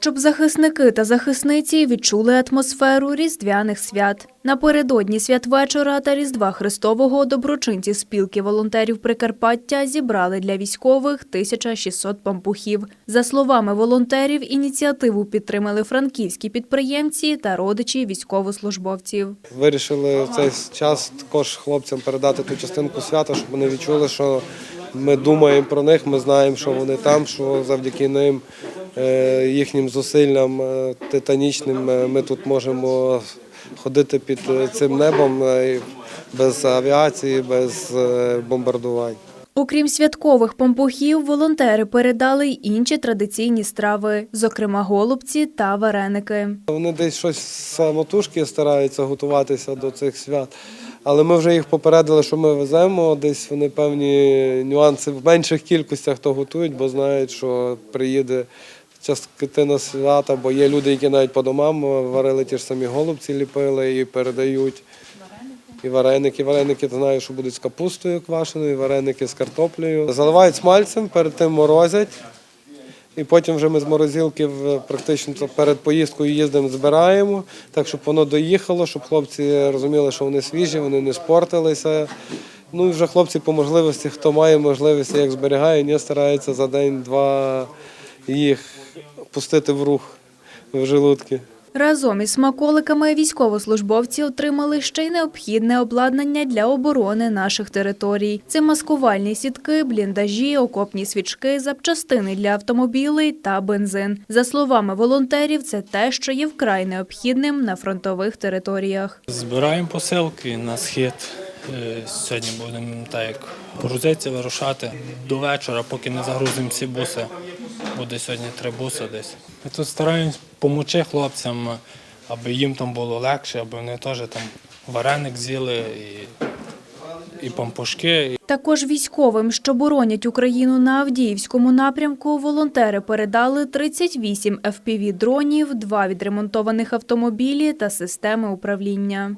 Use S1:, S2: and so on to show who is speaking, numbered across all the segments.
S1: щоб захисники та захисниці відчули атмосферу різдвяних свят. Напередодні святвечора та Різдва Христового доброчинці спілки волонтерів Прикарпаття зібрали для військових 1600 пампухів. За словами волонтерів, ініціативу підтримали франківські підприємці та родичі військовослужбовців.
S2: Вирішили в цей час також хлопцям передати ту частинку свята, щоб вони відчули, що ми думаємо про них, ми знаємо, що вони там, що завдяки ним, їхнім зусиллям е, титанічним, е, ми тут можемо ходити під е, цим небом е, без авіації, без е, бомбардувань.
S1: Окрім святкових пампухів, волонтери передали й інші традиційні страви, зокрема голубці та вареники.
S2: Вони десь щось самотужки стараються готуватися до цих свят. Але ми вже їх попередили, що ми веземо. Десь вони певні нюанси в менших кількостях то готують, бо знають, що приїде частина свята, бо є люди, які навіть по домам варили ті ж самі голубці, ліпили і передають. І вареники. Вареники знаю, що будуть з капустою квашеною, і вареники з картоплею. Заливають смальцем, перед тим морозять. І потім вже ми з морозилки практично перед поїздкою їздимо, збираємо, так щоб воно доїхало, щоб хлопці розуміли, що вони свіжі, вони не спортилися. Ну і вже хлопці по можливості, хто має можливість, як зберігає, не стараються за день-два їх пустити в рух в желудки.
S1: Разом із смаколиками військовослужбовці отримали ще й необхідне обладнання для оборони наших територій. Це маскувальні сітки, бліндажі, окопні свічки, запчастини для автомобілей та бензин. За словами волонтерів, це те, що є вкрай необхідним на фронтових територіях.
S3: Збираємо посилки на схід. Е, Сьогодні будемо так як грузитися, вирушати до вечора, поки не загрузимо всі буси. Буде сьогодні три буси десь. Ми тут стараємось допомогти хлопцям, аби їм там було легше, аби вони теж там вареник з'їли і, і пампушки,
S1: Також військовим, що боронять Україну на Авдіївському напрямку, волонтери передали 38 FPV-дронів, два відремонтованих автомобілі та системи управління.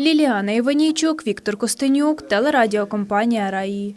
S1: Ліліана Іванійчук, Віктор Костенюк, телерадіокомпанія «Раї».